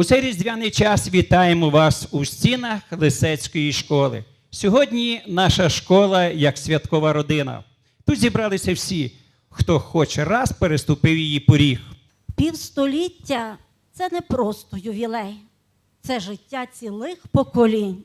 У цей різдвяний час вітаємо вас у стінах Лисецької школи. Сьогодні наша школа як святкова родина. Тут зібралися всі, хто хоч раз переступив її поріг. Півстоліття це не просто ювілей, це життя цілих поколінь.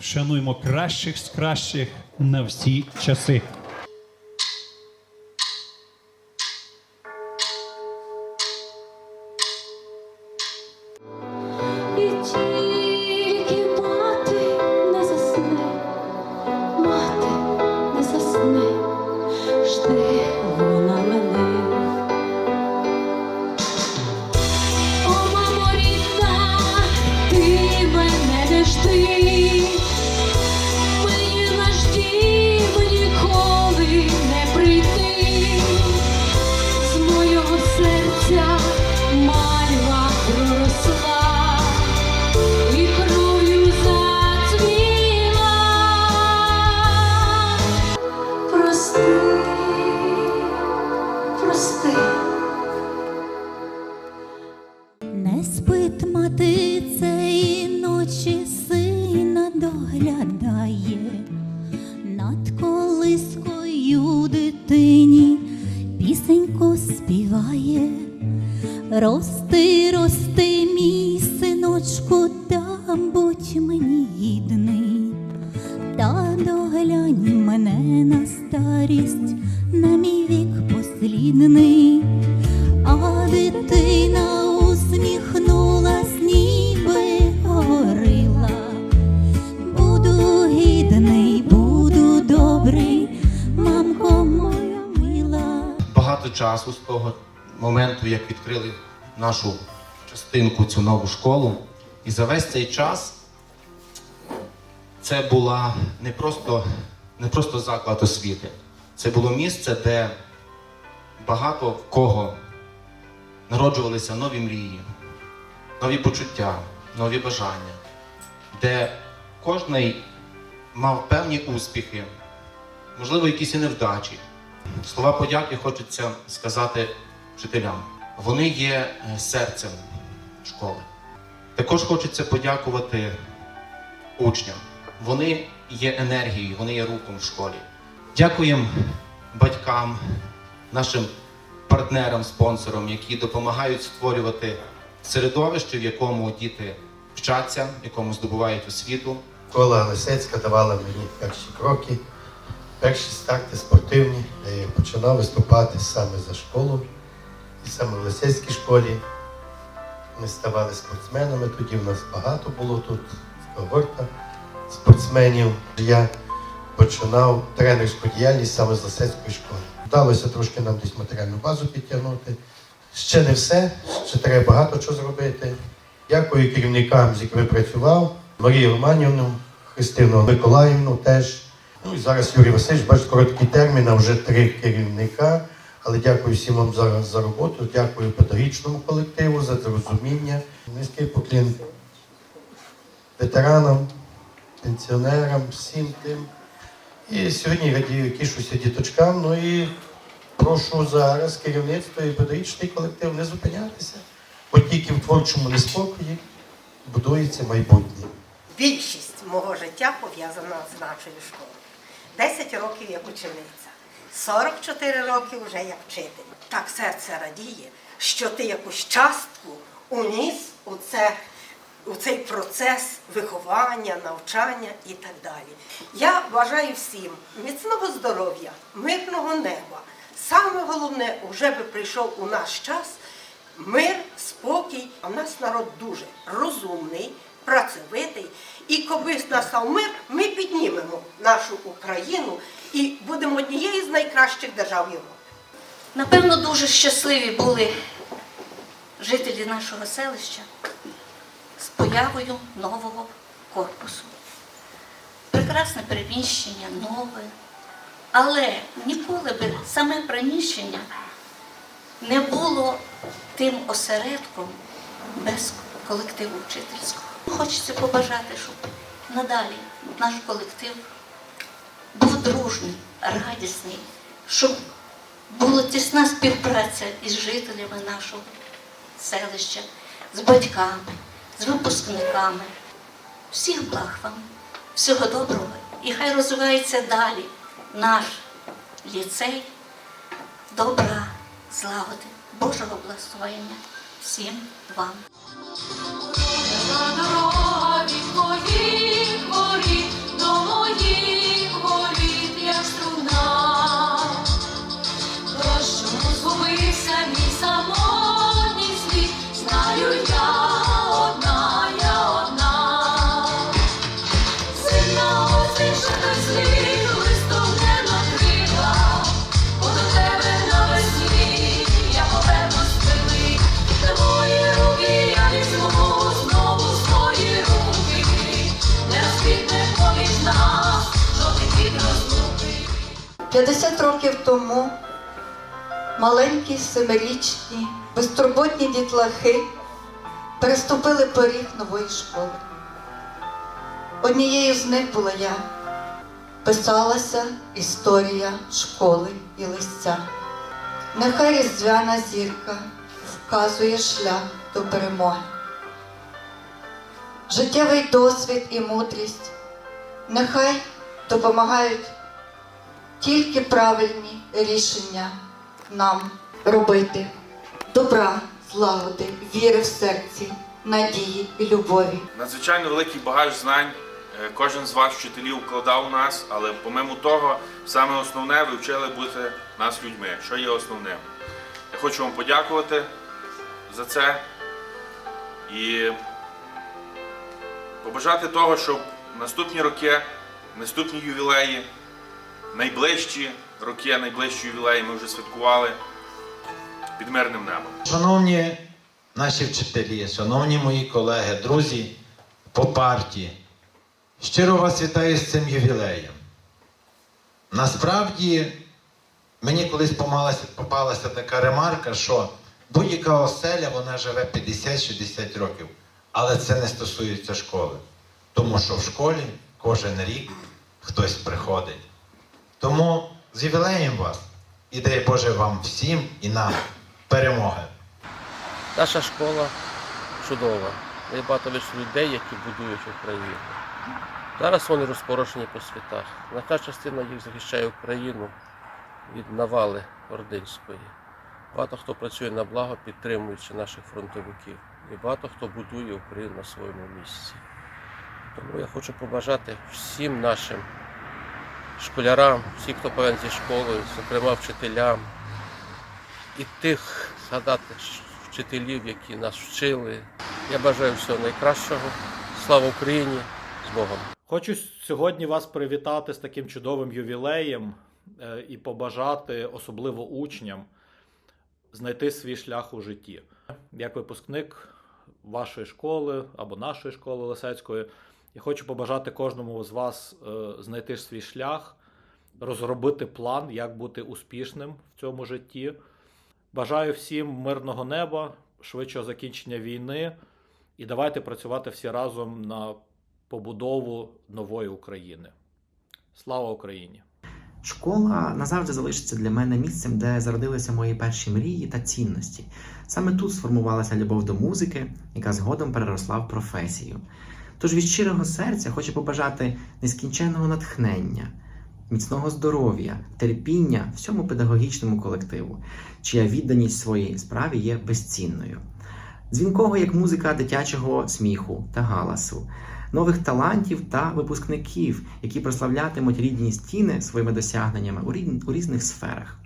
Вшануємо кращих з кращих на всі часи. Не спить мати ночі сина доглядає, над колискою дитині пісеньку співає. Рости, часу з того моменту, як відкрили нашу частинку, цю нову школу. І за весь цей час це була не просто, не просто заклад освіти. Це було місце, де багато в кого народжувалися нові мрії, нові почуття, нові бажання, де кожний мав певні успіхи, можливо, якісь і невдачі. Слова подяки хочеться сказати вчителям. Вони є е, серцем школи. Також хочеться подякувати учням. Вони є енергією, вони є рухом в школі. Дякуємо батькам, нашим партнерам, спонсорам, які допомагають створювати середовище, в якому діти вчаться, в якому здобувають освіту. Школа Лисецька давала мені перші кроки, перші старти спортивні, де я починав виступати саме за школу. І саме в Лисецькій школі ми ставали спортсменами. Тоді в нас багато було тут когорта спортсменів. Я починав тренерську діяльність саме з Лисецької школи. Вдалося трошки нам десь матеріальну базу підтягнути. Ще не все, ще треба багато чого зробити. Дякую керівникам, з якими працював, Марію Романівну, Христину Миколаївну теж. Ну і зараз Юрій Васильович, бачите, короткий термін, а вже три керівника. Але дякую всім вам за, за роботу, дякую педагогічному колективу за розуміння. Низький поклін ветеранам, пенсіонерам, всім тим, І сьогодні радію, тішуся діточкам. Ну і прошу зараз керівництво і педагогічний колектив не зупинятися, бо тільки в творчому неспокої будується майбутнє. Більшість мого життя пов'язана з нашою школою. 10 років як учениця, 44 роки вже як вчитель. Так серце радіє, що ти якусь частку уніс у, це, у цей процес виховання, навчання і так далі. Я бажаю всім міцного здоров'я, мирного неба. Саме головне, вже би прийшов у наш час мир, спокій. А в нас народ дуже розумний, працьовитий. І коли настав мир, ми піднімемо нашу Україну і будемо однією з найкращих держав Європи. Напевно, дуже щасливі були жителі нашого селища з появою нового корпусу. Прекрасне приміщення, нове, але ніколи би саме приміщення не було тим осередком без колективу вчительського. Хочеться побажати, щоб надалі наш колектив був дружний, радісний, щоб була тісна співпраця із жителями нашого селища, з батьками, з випускниками. Всіх благ вам, всього доброго. І хай розвивається далі наш ліцей, добра, злагоди, Божого благословення всім вам. На років тому маленькі семирічні, безтурботні дітлахи переступили поріг нової школи. Однією з них була я. Писалася історія школи і листя. Нехай різдвяна зірка вказує шлях до перемоги. Життєвий досвід і мудрість нехай допомагають тільки правильні рішення нам робити. Добра, злагоди, віри в серці, надії і любові. Надзвичайно великий багаж знань. е, Кожен з вас вчителів вкладав у нас, але помимо того, саме основне ви вчили бути нас людьми. Що є основним? Я хочу вам подякувати за це і побажати того, щоб наступні роки, наступні ювілеї, найближчі роки, найближчі ювілеї ми вже святкували під мирним небом. Шановні наші вчителі, шановні мої колеги, друзі по партії, щиро вас вітаю з цим ювілеєм. Насправді, мені колись помалася- попалася така ремарка, що будь-яка оселя вона живе 50-60 років, але це не стосується школи. Тому що в школі кожен рік хтось приходить. Тому з ювілеєм вас і дай Боже вам всім і нам перемоги. Наша школа чудова. Є багато людей, які будують Україну. Зараз вони розпорошені по світах. Значна частина їх захищає Україну від навали ординської. Багато хто працює на благо, підтримуючи наших фронтовиків. І багато хто будує Україну на своєму місці. Тому я хочу побажати всім нашим школярам, всім, хто пов'язаний зі школою, зокрема вчителям, і тих згадати вчителів, які нас вчили. Я бажаю всього найкращого. Слава Україні! З Богом! Хочу сьогодні вас привітати з таким чудовим ювілеєм е, і побажати, особливо учням, знайти свій шлях у житті. Як випускник вашої школи або нашої школи Лисецької, я хочу побажати кожному з вас е, знайти свій шлях, розробити план, як бути успішним в цьому житті. Бажаю всім мирного неба, швидшого закінчення війни і давайте працювати всі разом на побудову нової України. Слава Україні! Школа назавжди залишиться для мене місцем, де зародилися мої перші мрії та цінності. Саме тут сформувалася любов до музики, яка згодом переросла в професію. Тож від щирого серця хочу побажати нескінченного натхнення, міцного здоров'я, терпіння всьому педагогічному колективу, чия відданість своїй справі є безцінною. Дзвінкого як музика дитячого сміху та галасу, нових талантів та випускників, які прославлятимуть рідні стіни своїми досягненнями у, різн- у різних сферах.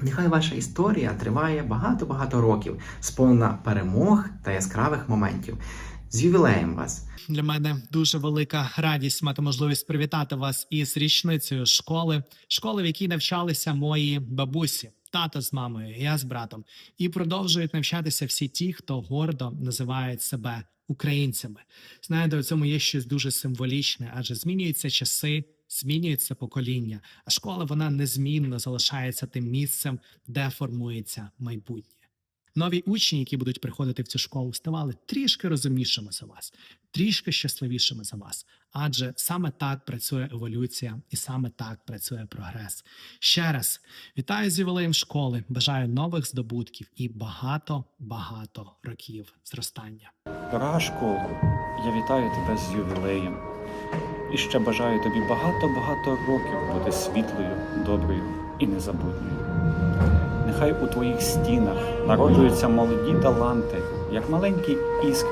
Нехай ваша історія триває багато-багато років, сповнена перемог та яскравих моментів. З ювілеєм вас! Для мене дуже велика радість мати можливість привітати вас із річницею школи, школи, в якій навчалися мої бабусі, тато з мамою, я з братом, і продовжують навчатися всі ті, хто гордо називають себе українцями. Знаєте, у цьому є щось дуже символічне, адже змінюються часи, змінюється покоління, а школа вона незмінно залишається тим місцем, де формується майбутнє. Нові учні, які будуть приходити в цю школу, ставали трішки розумнішими за вас, трішки щасливішими за вас. Адже саме так працює еволюція, і саме так працює прогрес. Ще раз вітаю з ювілеєм школи. Бажаю нових здобутків і багато багато років зростання. Дорога школа, я вітаю тебе з ювілеєм і ще бажаю тобі багато-багато років бути світлою, доброю і незабутньою. Нехай у твоїх стінах народжуються молоді таланти, як маленькі іскри,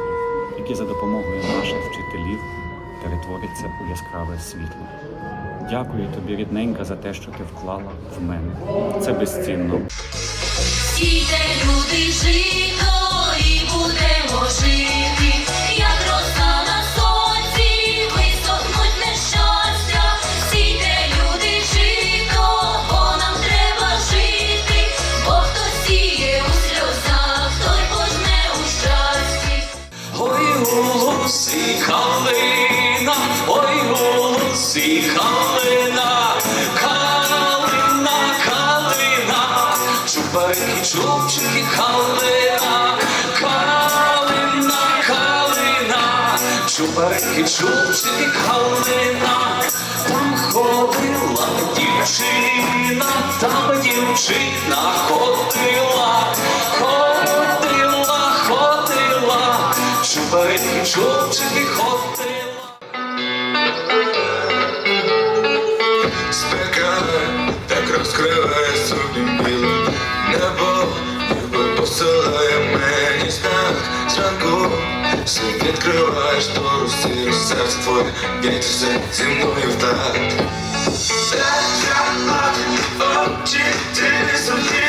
які за допомогою наших вчителів перетворяться у яскраве світло. Дякую тобі, рідненька, за те, що ти вклала в мене. Це безцінно. Сійте, люди, жито, і будемо жити, чубчики, калина, там ходила дівчина, там дівчина ходила, ходила, ходила, чубарики, чубчики, ходила. Спека так розкриває світ відкриваєш штору сіру серце твоє б'ється зі мною в такт очі ти своїх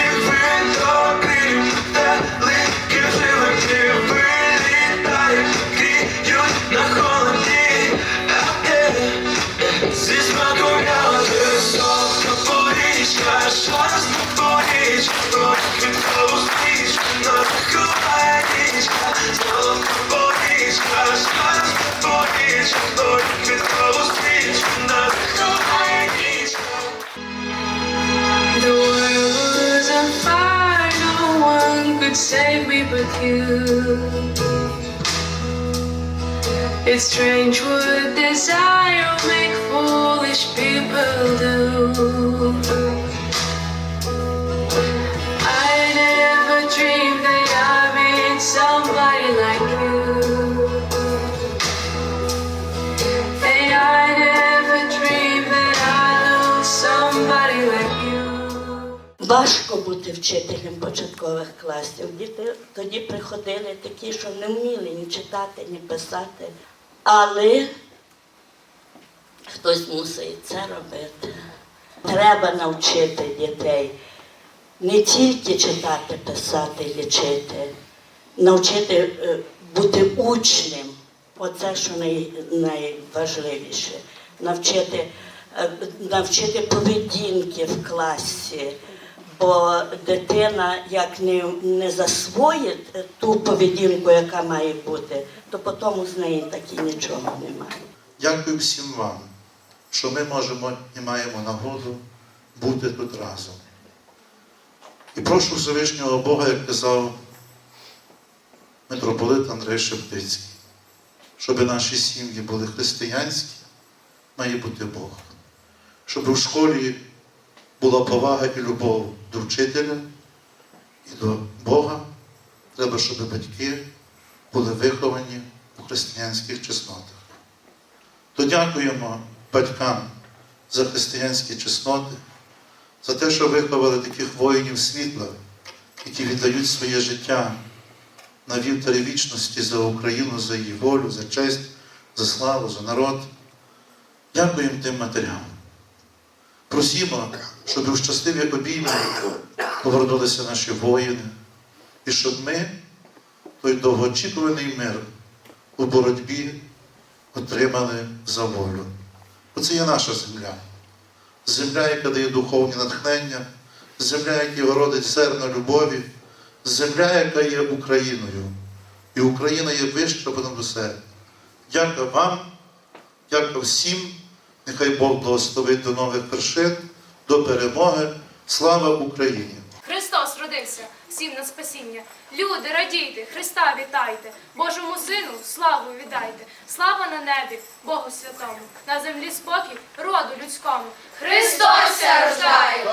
save me but you. It's strange what desire make foolish people do. Важко бути вчителем початкових класів. Діти тоді приходили такі, що не вміли ні читати, ні писати. Але хтось мусить це робити. Треба навчити дітей не тільки читати, писати, лічити, навчити е, бути учнем. Оце, що най, найважливіше. Навчити, е, навчити поведінки в класі. Бо дитина, як не, не засвоїть ту поведінку, яка має бути, то потім з неї так і нічого немає. Дякую всім вам, що ми можемо і маємо нагоду бути тут разом. І прошу Всевишнього Бога, як казав митрополит Андрей Шептицький, щоб наші сім'ї були християнські, має бути Бог. щоб у школі була повага і любов до вчителя і до Бога. Треба, щоб батьки були виховані у християнських чеснотах. То дякуємо батькам за християнські чесноти, за те, що виховали таких воїнів світла, які віддають своє життя на вівтарі вічності за Україну, за її волю, за честь, за славу, за народ. Дякуємо тим матерям. Просімо, щоб у щасливі обійми повернулися наші воїни, і щоб ми той довгоочікуваний мир у боротьбі отримали за волю. Оце є наша земля. Земля, яка дає духовні натхнення, земля, яка городить зерна любові, земля, яка є Україною. І Україна є вища понад усе. Дякую вам, дякую всім. Нехай Бог благословить до нових вершин, до перемоги. Слава Україні! Христос родився, всім на спасіння. Люди, радійте, Христа вітайте, Божому Сину славу віддайте. Слава на небі, Богу святому, на землі спокій, роду людському. Христос рождає!